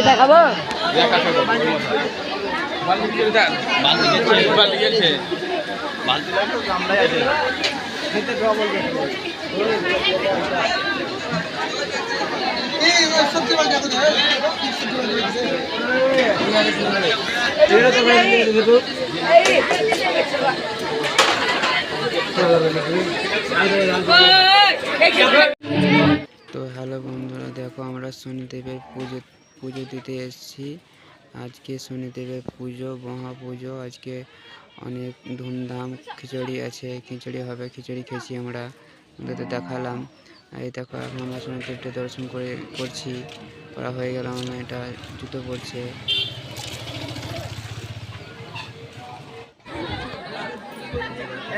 দেখাবো বালতি গেছে বালতি কামড়াই আছে তো হ্যালো বন্ধুরা, দেখো আমরা শনিদেবের পুজো পুজো দিতে এসেছি। আজকে শনিদেবের পুজো, মহা পুজো, আজকে অনেক ধুমধাম, খিচুড়ি আছে, খিচুড়ি হবে, খিচুড়ি খেয়েছি আমরা ওদের দেখালাম। এই দেখো, এখন আমরা শনিদেবটা দর্শন করে, করছি। করা হয়ে গেল, আমার মেয়েটা জুতো পরছে।